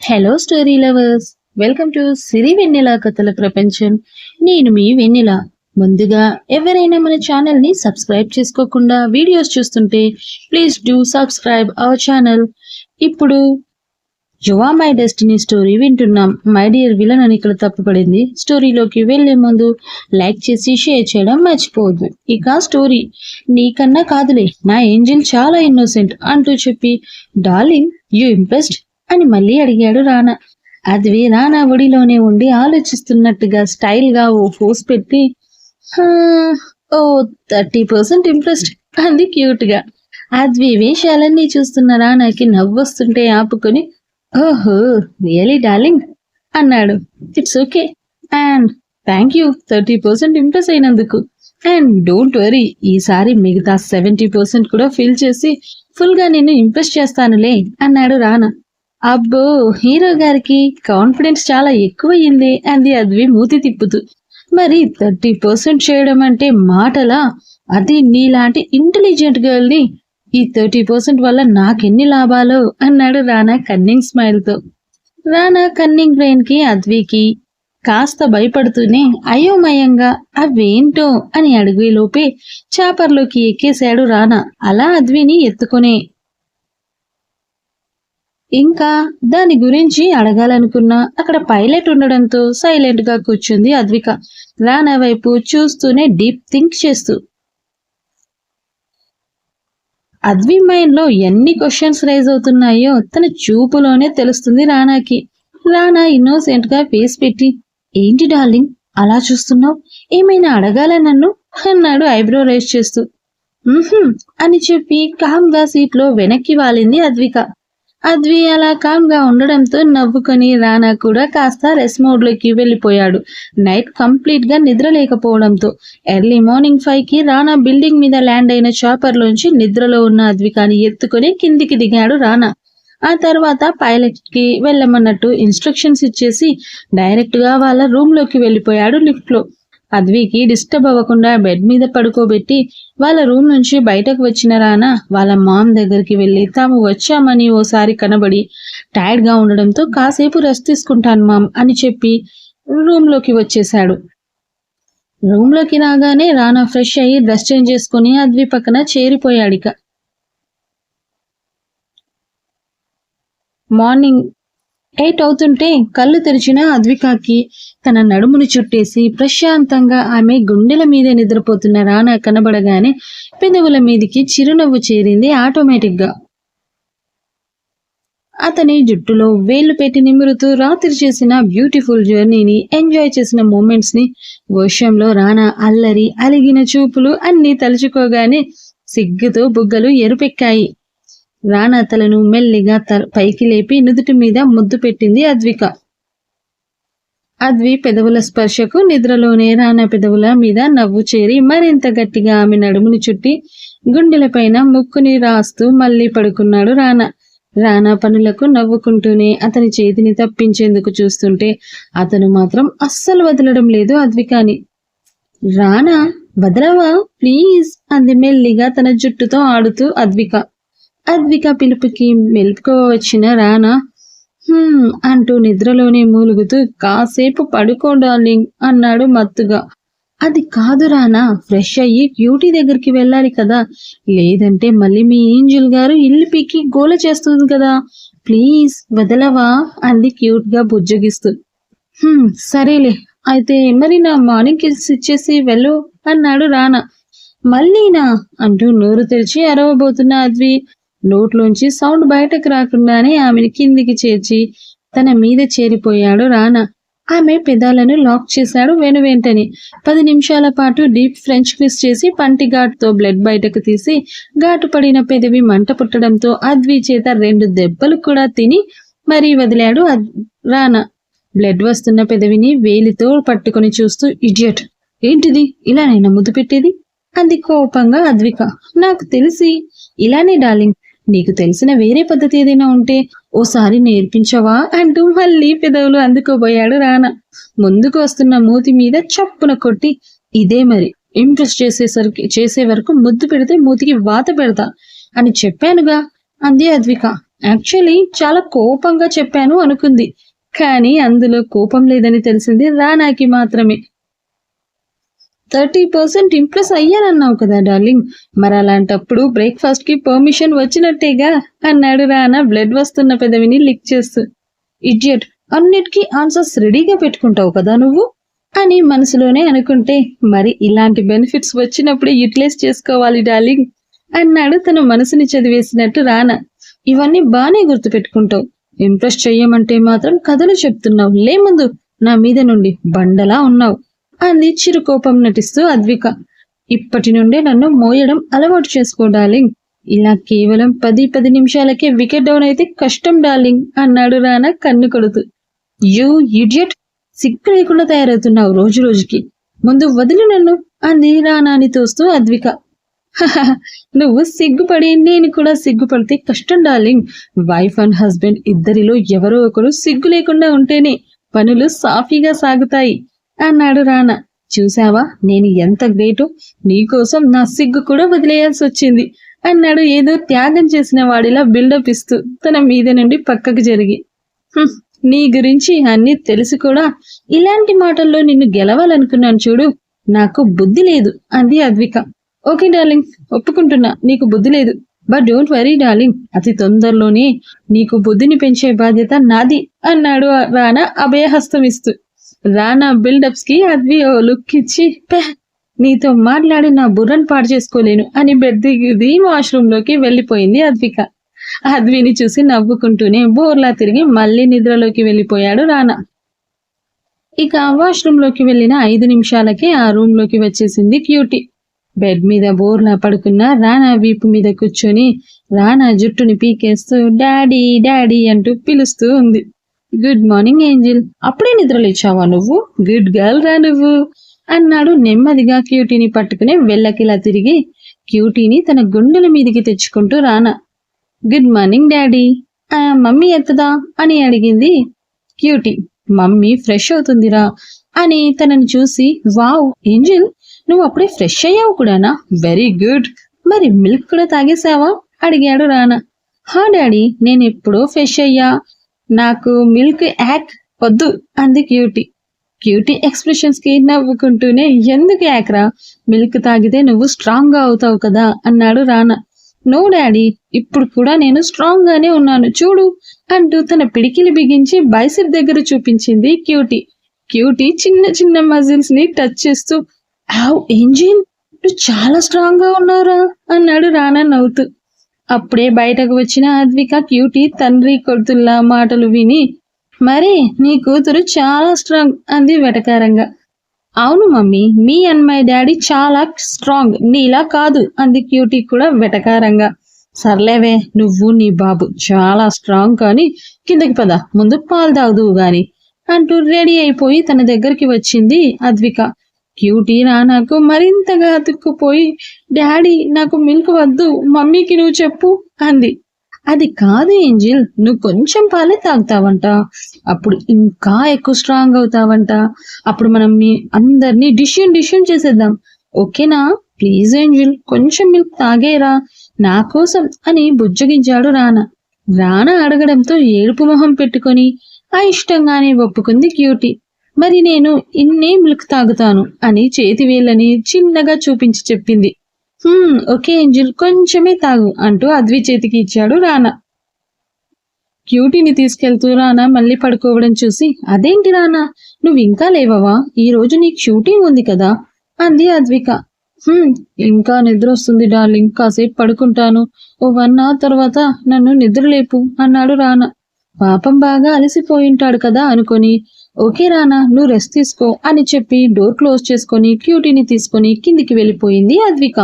Hello story lovers welcome to Siri Vennela కథల ప్రపంచం నేను మీ వెన్నెల ముందుగా ఎవరైనా మన ఛానల్ని సబ్స్క్రైబ్ చేసుకోకుండా వీడియోస్ చూస్తుంటే please do subscribe our channel ఇప్పుడు you are my destiny story వింటున్నాం మై డియర్ విలన్ అని ఇక్కడ తప్పుపడింది స్టోరీలోకి వెళ్ళే ముందు లైక్ చేసి షేర్ చేయడం మర్చిపోవద్దు ఇక స్టోరీ నీకన్నా కాదులే నా ఏంజిల్ చాలా ఇన్నోసెంట్ అంటూ చెప్పి డార్లింగ్ యూ ఇంప్రెస్డ్ అని మళ్ళీ అడిగాడు రానా అది రానా ఒడిలోనే ఉండి ఆలోచిస్తున్నట్టుగా స్టైల్గా ఓ ఫోస్ పెట్టి ఓ థర్టీ పర్సెంట్ ఇంప్రెస్డ్ అంది క్యూట్గా అద్వి వేషాలన్నీ చూస్తున్న రానాకి నవ్వొస్తుంటే ఆపుకొని ఓహో రియలీ డార్లింగ్ అన్నాడు. It's okay. And thank you thirty percent impress అయినందుకు. అండ్ డోంట్ వరీ ఈసారి మిగతా సెవెంటీ పర్సెంట్ కూడా ఫిల్ చేసి ఫుల్గా నిన్ను ఇంప్రెస్ చేస్తానులే అన్నాడు రానా అబ్బో హీరో గారికి కాన్ఫిడెన్స్ చాలా ఎక్కువయింది అంది అద్వి మూతి తిప్పుతూ. మరి థర్టీ పర్సెంట్ చేయడం అంటే మాటలా? అది నీలాంటి ఇంటెలిజెంట్ గర్ల్ని ఈ థర్టీ పర్సెంట్ వల్ల నాకెన్ని లాభాలు? అన్నాడు రానా కన్నింగ్ స్మైల్తో. రానా కన్నింగ్ బ్రెయిన్కి అద్వికి కాస్త భయపడుతూనే అయోమయంగా అవేంటో? అని అడిగేలోపే చాపర్లోకి ఎక్కేశాడు రానా. అలా అద్విని ఎత్తుకునే ఇంకా దాని గురించి అడగాలనుకున్నా అక్కడ పైలట్ ఉండడంతో సైలెంట్గా కూర్చుంది అద్విక. రానా వైపు చూస్తూనే డీప్ థింక్ చేస్తూ. అద్వి మైండ్లో ఎన్ని క్వశ్చన్స్ రైజ్ అవుతున్నాయో తన చూపులోనే తెలుస్తుంది రానాకి. రానా ఇన్నోసెంట్గా ఫేస్ పెట్టి ఏంటి డార్లింగ్? అలా చూస్తున్నావు? ఏమైనా అడగాల నన్ను? అన్నాడు ఐబ్రో రైజ్ చేస్తూ. అని చెప్పి కామ్గా సీట్లో వెనక్కి వాలింది అద్విక. అద్వి అలా కామ్గా ఉండడంతో నవ్వుకొని రానా కూడా కాస్త రెస్ట్ మోడ్లోకి వెళ్ళిపోయాడు. నైట్ కంప్లీట్గా నిద్ర లేకపోవడంతో ఎర్లీ మార్నింగ్ ఫైవ్కి రానా బిల్డింగ్ మీద ల్యాండ్ అయిన చాపర్ లోంచి నిద్రలో ఉన్న అద్వికాని ఎత్తుకొని కిందికి దిగాడు రానా. ఆ తర్వాత పైలట్కి వెళ్ళమన్నట్టు ఇన్స్ట్రక్షన్స్ ఇచ్చేసి డైరెక్ట్గా వాళ్ళ రూమ్లోకి వెళ్ళిపోయాడు లిఫ్ట్లో అద్వికి డిస్టర్బ్ అవ్వకుండా బెడ్ మీద పడుకోబెట్టి వాళ్ళ రూమ్ నుంచి బయటకు వచ్చిన రానా వాళ్ళ మామ్ దగ్గరికి వెళ్ళి తాము వచ్చామని ఓసారి కనబడి టైర్డ్గా ఉండడంతో కాసేపు రెస్ట్ తీసుకుంటాను మామ్ అని చెప్పి రూమ్లోకి వచ్చేశాడు. రూమ్లోకి రాగానే రానా ఫ్రెష్ అయ్యి డ్రెస్ చేంజ్ చేసుకుని అద్వి పక్కన చేరిపోయాడిక మార్నింగ్ ఎయిట్ అవుతుంటే కళ్ళు తెరిచిన అద్వికాకి తన నడుమును చుట్టేసి ప్రశాంతంగా ఆమె గుండెల మీద నిద్రపోతున్న రానా కనబడగానే పెదవుల మీదికి చిరునవ్వు చేరింది ఆటోమేటిక్గా అతని జుట్టులో వేలు పెట్టి నిమురుతూ రాత్రి చేసిన బ్యూటిఫుల్ జర్నీని ఎంజాయ్ చేసిన మూమెంట్స్ని వర్షంలో రానా అల్లరి అలిగిన చూపులు అన్ని తలుచుకోగానే సిగ్గుతో బుగ్గలు ఎరుపెక్కాయి. రానా తలను మెల్లిగా త- పైకి లేపి నుదుటి మీద ముద్దు పెట్టింది అద్విక. అద్వి పెదవుల స్పర్శకు నిద్రలోనే రానా పెదవుల మీద నవ్వు చేరి మరింత గట్టిగా ఆమె నడుముని చుట్టి గుండెలపైన ముక్కుని రాస్తూ మళ్ళీ పడుకున్నాడు రానా రానా పనులకు నవ్వుకుంటూనే అతని చేతిని తప్పించేందుకు చూస్తుంటే అతను మాత్రం అస్సలు వదలడం లేదు అద్వికాని. రానా వదలవా? ప్లీజ్ అంది మెల్లిగా తన జుట్టుతో ఆడుతూ అద్విక. అద్విక పిలుపుకి మెలుపుకోవచ్చిన రానా. "హ్మ్" అంటూ నిద్రలోనే మూలుగుతూ కాసేపు పడుకో డార్లింగ్ అన్నాడు మత్తుగా. అది కాదు రానా ఫ్రెష్ అయ్యి క్యూటీ దగ్గరికి వెళ్ళాలి కదా. లేదంటే మళ్ళీ మీ ఏంజిల్ గారు ఇల్లు పీకి గోల చేస్తుంది కదా. ప్లీజ్ వదలవా? అంది క్యూట్గా బుజ్జగిస్తూ. "హ్మ్, సరేలే అయితే మరి నా మార్నింగ్ కిస్ ఇచ్చేసి వెళ్ళు అన్నాడు రానా. మళ్ళీనా? అంటూ నోరు తెరిచి అరవబోతున్న అద్వి. లోట్లోంచి సౌండ్ బయటకు రాకుండానే ఆమెను కిందికి చేర్చి తన మీద చేరిపోయాడు రానా. ఆమె పెదాలను లాక్ చేశాడు వెను వెంటనే. పది నిమిషాల పాటు డీప్ ఫ్రెంచ్ క్రిస్ చేసి పంటి ఘాటుతో బ్లడ్ బయటకు తీసి ఘాటు పడిన పెదవి మంట పుట్టడంతో అద్వి చేత రెండు దెబ్బలు కూడా తిని మరీ వదిలాడు రానా. బ్లడ్ వస్తున్న పెదవిని వేలితో పట్టుకొని చూస్తూ ఇడియట్ ఏంటిది? ఇలా నేను ముద్దు పెట్టేది? అంది కోపంగా అద్విక. నాకు తెలిసి ఇలానే డార్లింగ్ నీకు తెలిసిన వేరే పద్ధతి ఏదైనా ఉంటే ఓసారి నేర్పించవా అంటూ మళ్ళీ పెదవులు అందుకోబోయాడు రానా. ముందుకు వస్తున్న మూతి మీద చప్పున కొట్టి ఇదే మరి ఇంప్రెస్ చేసేసరికి చేసే వరకు ముద్దు పెడితే మూతికి వాత పెడతా అని చెప్పానుగా. అంది అద్విక. యాక్చువల్లీ చాలా కోపంగా చెప్పాను అనుకుంది. కానీ అందులో కోపం లేదని తెలిసింది రానాకి మాత్రమే. థర్టీ పర్సెంట్ ఇంప్రెస్ అయ్యానన్నావు కదా డార్లింగ్. మరి అలాంటప్పుడు బ్రేక్ఫాస్ట్కి పర్మిషన్ వచ్చినట్టేగా? అన్నాడు రానా బ్లడ్ వస్తున్న పెదవిని లిక్ చేస్తూ. ఇడియట్ అన్నిటికీ ఆన్సర్స్ రెడీగా పెట్టుకుంటావు కదా నువ్వు? అని మనసులోనే అనుకుంటే మరి ఇలాంటి బెనిఫిట్స్ వచ్చినప్పుడు యూటిలైజ్ చేసుకోవాలి డార్లింగ్ అన్నాడు తన మనసుని చదివేసినట్టు రానా. ఇవన్నీ బానే గుర్తుపెట్టుకుంటావు. ఇంప్రెస్ చెయ్యమంటే మాత్రం కథలు చెప్తున్నావు. లే ముందు నా మీద నుండి బండలా ఉన్నావు. అంది చిరుకోపం నటిస్తూ అద్విక ఇప్పటి నుండే నన్ను మోయడం అలవాటు చేసుకో డార్లింగ్. ఇలా కేవలం పది పది నిమిషాలకే వికెట్ డౌన్ అయితే కష్టం డార్లింగ్ అన్నాడు రానా కన్ను కొడుతూ. You idiot! సిగ్గు లేకుండా తయారవుతున్నావు రోజు రోజుకి. ముందు వదిలి నన్ను అంది రానాని తోస్తూ అద్విక. నువ్వు సిగ్గుపడి నేను కూడా సిగ్గుపడితే కష్టం డార్లింగ్. వైఫ్ అండ్ హస్బెండ్ ఇద్దరిలో ఎవరో ఒకరు సిగ్గు లేకుండా ఉంటేనే పనులు సాఫీగా సాగుతాయి. అన్నాడు రానా. చూసావా నేను ఎంత గ్రేటు. నీకోసం నా సిగ్గు కూడా వదిలేయాల్సి వచ్చింది అన్నాడు ఏదో త్యాగం చేసిన వాడిలా బిల్డప్ ఇస్తూ తన మీద నుండి పక్కకు జరిగి. నీ గురించి అన్నీ తెలిసి కూడా. ఇలాంటి మాటల్లో నిన్ను గెలవాలనుకున్నాను చూడు. నాకు బుద్ధి లేదు అంది అద్విక. ఓకే డార్లింగ్ ఒప్పుకుంటున్నా నీకు బుద్ధి లేదు. బట్ డోంట్ వరీ డార్లింగ్ అతి తొందరలోనే నీకు బుద్ధిని పెంచే బాధ్యత నాది అన్నాడు రానా అభయహస్తం ఇస్తూ రానా బిల్డప్స్కి అద్వి ఓ లుక్ ఇచ్చి నీతో మాట్లాడి నా బుర్రను పాడు చేసుకోలేను అని బెడ్ దిగి వాష్రూమ్లోకి వెళ్ళిపోయింది అద్విక. అద్విని చూసి నవ్వుకుంటూనే బోర్లా తిరిగి మళ్ళీ నిద్రలోకి వెళ్ళిపోయాడు రానా. ఇక వాష్రూమ్లోకి వెళ్ళిన ఐదు నిమిషాలకే ఆ రూమ్లోకి వచ్చేసింది క్యూటీ. బెడ్ మీద బోర్లా పడుకున్న రానా వీపు మీద కూర్చొని రానా జుట్టుని పీకేస్తూ డాడీ డాడీ అంటూ పిలుస్తూ ఉంది. గుడ్ మార్నింగ్ ఏంజిల్ అప్పుడే నిద్రలేచావా నువ్వు? గుడ్ గర్ల్ రా నువ్వు. అన్నాడు నెమ్మదిగా క్యూటీని పట్టుకుని వెళ్ళకిలా తిరిగి క్యూటీని తన గుండెల మీదికి తెచ్చుకుంటూ రానా. గుడ్ మార్నింగ్ డాడీ ఆ మమ్మీ ఎత్తదా? అని అడిగింది క్యూటీ. మమ్మీ ఫ్రెష్ అవుతుందిరా అని తనని చూసి వావ్ ఏంజిల్ నువ్వు అప్పుడే ఫ్రెష్ అయ్యావు కూడానా? వెరీ గుడ్ మరి మిల్క్ కూడా తాగేసావా అడిగాడు రానా. హా డాడీ నేను ఎప్పుడో ఫ్రెష్ అయ్యా. నాకు మిల్క్ యాక్ వద్దు అంది క్యూటీ క్యూటీ ఎక్స్ప్రెషన్స్కి నవ్వుకుంటూనే ఎందుకు యాక్రా మిల్క్ తాగితే నువ్వు స్ట్రాంగ్గా అవుతావు కదా? అన్నాడు రానా. నో డాడీ ఇప్పుడు కూడా నేను స్ట్రాంగ్ గానే ఉన్నాను. చూడు అంటూ తన పిడికిలి బిగించి బైసెప్ దగ్గర చూపించింది క్యూటీ క్యూటీ చిన్న చిన్న మజిల్స్ని టచ్ చేస్తూ ఆవ్ ఏంజిన్? నువ్వు చాలా స్ట్రాంగ్గా ఉన్నారా అన్నాడు రానా నవ్వుతూ. అప్పుడే బయటకు వచ్చిన అద్విక క్యూటీ తండ్రి కొడుతుల్లా మాటలు విని మరి నీ కూతురు చాలా స్ట్రాంగ్ అంది వెటకారంగా. అవును మమ్మీ మీ అండ్ మై డాడీ చాలా స్ట్రాంగ్ నీలా కాదు అంది క్యూటీ కూడా వెటకారంగా. సర్లేవే నువ్వు నీ బాబు చాలా స్ట్రాంగ్ కానీ కిందకి పద ముందు పాలు తాగుదువు గాని అంటూ రెడీ అయిపోయి తన దగ్గరికి వచ్చింది అద్విక. క్యూటీ నాకు మరింతగా అతుక్కుపోయి డాడీ నాకు మిల్క్ వద్దు మమ్మీకి నువ్వు చెప్పు అంది. అది కాదు ఏంజిల్ నువ్వు కొంచెం పాలే తాగుతావంట. అప్పుడు ఇంకా ఎక్కువ స్ట్రాంగ్ అవుతావంట. అప్పుడు మనం మీ అందరినీ డిష్యూన్ డిష్యూన్ చేసేద్దాం. ఓకేనా? ప్లీజ్ ఏంజిల్ కొంచెం మిల్క్ తాగేరా. నా కోసం అని బుజ్జగించాడు రానా. రానా అడగడంతో ఏడుపు మొహం పెట్టుకొని అయిష్టంగానే ఒప్పుకుంది క్యూటీ. మరి నేను ఇన్నే మిల్క్ తాగుతాను అని చేతి వేళ్ళని చిన్నగా చూపించి చెప్పింది. ఓకే ఏంజిల్ కొంచెమే తాగు అంటూ అద్వి చేతికి ఇచ్చాడు రానా. క్యూటీని తీసుకెళ్తూ రానా మళ్ళీ పడుకోవడం చూసి అదేంటి రానా నువ్వు ఇంకా లేవవా? ఈ రోజు నీకు షూటింగ్ ఉంది కదా? అంది అద్విక. ఇంకా నిద్ర వస్తుంది డార్లింగ్ కాసేపు పడుకుంటాను. ఓ వన్ అవర్ తర్వాత నన్ను నిద్రలేపు అన్నాడు రానా. పాపం బాగా అలసిపోయింటాడు కదా అనుకొని ఓకే రానా నువ్వు రెస్ట్ తీసుకో అని చెప్పి డోర్ క్లోజ్ చేసుకొని క్యూటీని తీసుకొని కిందికి వెళ్ళిపోయింది అద్విక.